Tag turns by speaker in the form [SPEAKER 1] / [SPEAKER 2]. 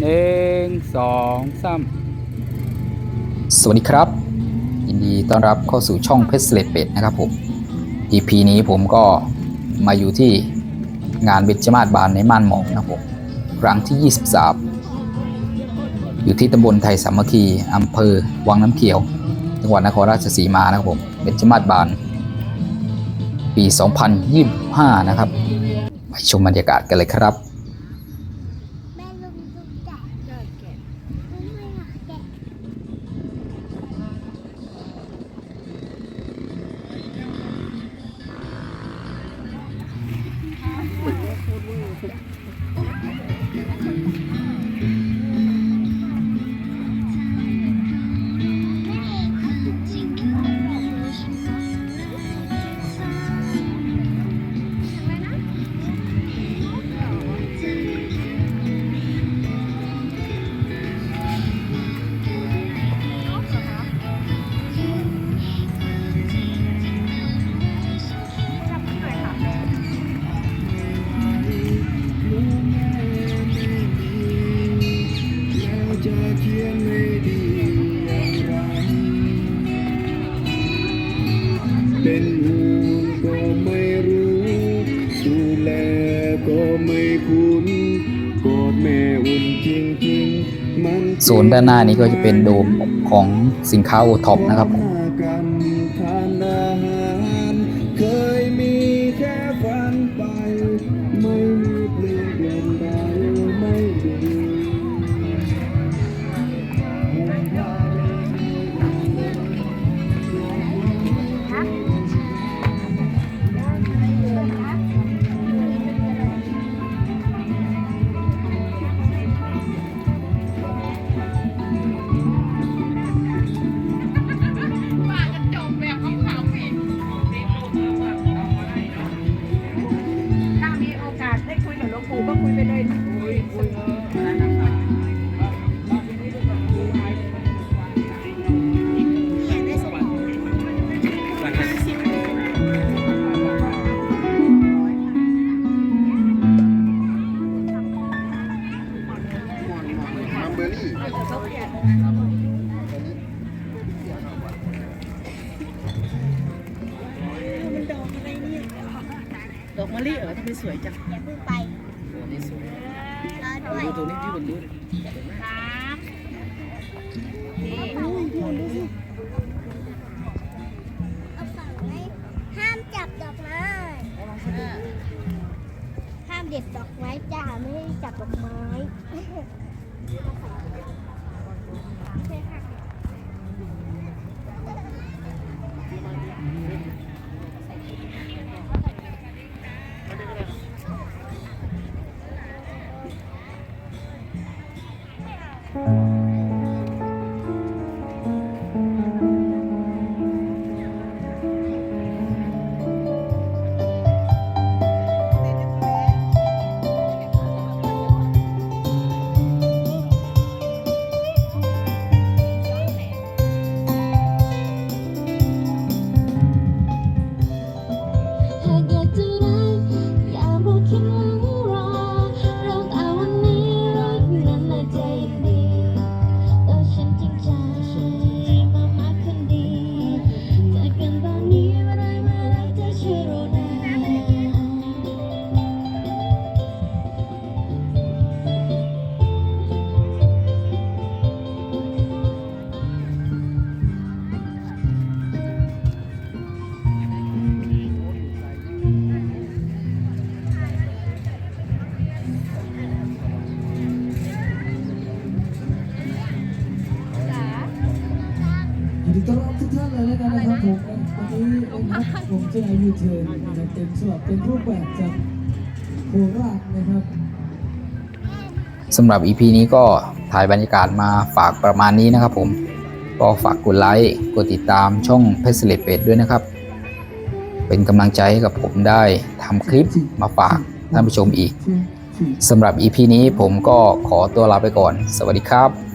[SPEAKER 1] หนึ่งสองสาม
[SPEAKER 2] สวัสดีครับ ยินดีต้อนรับเข้าสู่ช่องเพชรเลดเป็ดนะครับผม EP นี้ผมก็มาอยู่ที่งานเบญจมาศบานในม่านหมอกนะครับผมครั้งที่ 23 อยู่ที่ตำบลไทยสามัคคีอำเภอวังน้ำเขียว จังหวัดนครราชสีมานะครับผมเบญจมาศบาน ปี 2025 นะครับ ไปชมบรรยากาศกันเลยครับ
[SPEAKER 3] เป็นห่วงก็ไม่รู้ดูแลก็ไม่คุ้นกอดแม่อุ่นจริงๆมัน
[SPEAKER 2] โซนด้านหน้านี้ก็จะเป็นโดมของสินค้าโอท็อปนะครับ
[SPEAKER 3] ด
[SPEAKER 4] อก
[SPEAKER 5] มะลิเหรอทำไมสวยจัง
[SPEAKER 6] อย่าเพิ่งไป
[SPEAKER 5] โอ้นี่สวย
[SPEAKER 6] รอด้วย
[SPEAKER 5] ดูตัวนี้ที่มันดูดิ
[SPEAKER 4] สามนี่
[SPEAKER 6] เอาฝั่งไว้ห้ามจับดอกไม้ห้ามเด็ดดอกไม้จ้าไม่ให้จับดอกไม้
[SPEAKER 7] ต้อนรับทุกท่านเลยแล้วกันนะครับผมวันนี้นะครับผมจะได้ยูเทิร์นนะครับเป็นสำหรับเป็นรูปแบบจากโคราชนะครับ
[SPEAKER 2] สำหรับ EP นี้ก็ถ่ายบรรยากาศมาฝากประมาณนี้นะครับผม ก็ฝากกดไลค์กดติดตามช่องเพชรเลดเป็ดด้วยนะครับ เป็นกำลังใจให้กับผมได้ทำคลิปมาฝากท่านผู้ชมอีกสำหรับ EP นี้ผมก็ขอตัวลาไปก่อน สวัสดีครับ